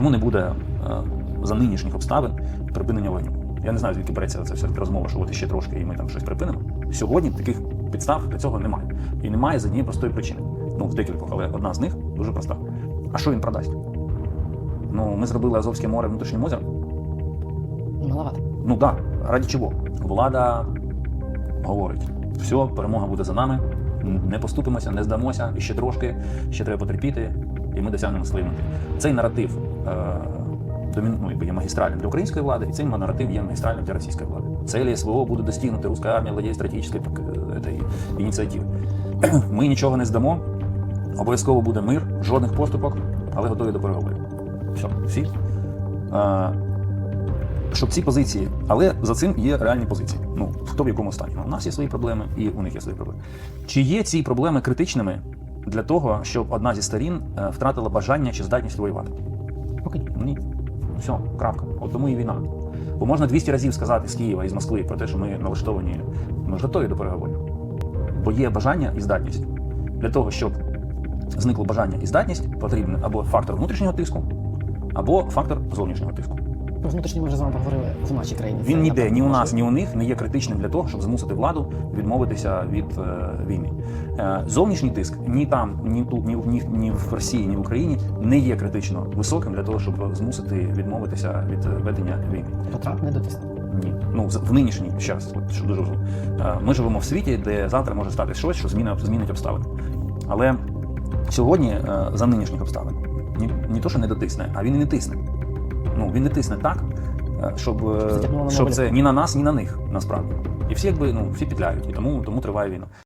Чому не буде е, за нинішніх обставин припинення вогню? Я не знаю, звідки береться це все розмова, що от іще трошки і ми там щось припинимо. Сьогодні таких підстав для цього немає. І немає з однієї простої причини. Ну, з декількох, але одна з них дуже проста. А що він продасть? Ну, ми зробили Азовське море внутрішнім озером. Маловато. Ну так, да. раді чого? Влада говорить: все, перемога буде за нами, не поступимося, не здамося, і ще трошки, ще треба потерпіти, і ми досягнемо своєї мети. Цей наратив е, ну, є магістральним для української влади, і цей наратив є магістральним для російської влади. Целі СВО буде достигнути, руська армія владіє стратегічною е, ініціативи. Ми нічого не здамо, обов'язково буде мир, жодних поступок, але готові до переговорів. Все, всі. Е, щоб ці позиції, але за цим є реальні позиції. Ну хто в якому стані? У нас є свої проблеми, і у них є свої проблеми. Чи є ці проблеми критичними для того, щоб одна зі сторін е, втратила бажання чи здатність воювати? Ні. Ні. Все, крапка. От тому і війна. Бо можна 200 разів сказати з Києва і з Москви про те, що ми налаштовані, ми ж готові до переговорів. Бо є бажання і здатність. Для того, щоб зникло бажання і здатність, потрібен або фактор внутрішнього тиску, або фактор зовнішнього тиску. Про внутрішній ми вже з вами поговорили в нашій країні. Він Це, ніде, напевно, ні у нас, ні у них не є критичним для того, щоб змусити владу відмовитися від е, війни. Е, зовнішній тиск ні там, ні тут, ні, в- ні, ні в Росії, ні в Україні не є критично високим для того, щоб змусити відмовитися від ведення війни. Петра не дотиснув. Ні, ну в нинішній час, що дуже важливо. Е, Ми живемо в світі, де завтра може стати щось, що змінить, змінить обставини. Але сьогодні е, за нинішніх обставин ні, ні то, що не дотисне, а він і не тисне. Ну він не тисне так, е, щоб, е, Щоб це ні на нас, ні на них насправді. І всі якби ну всі підляють, і тому, тому триває війна.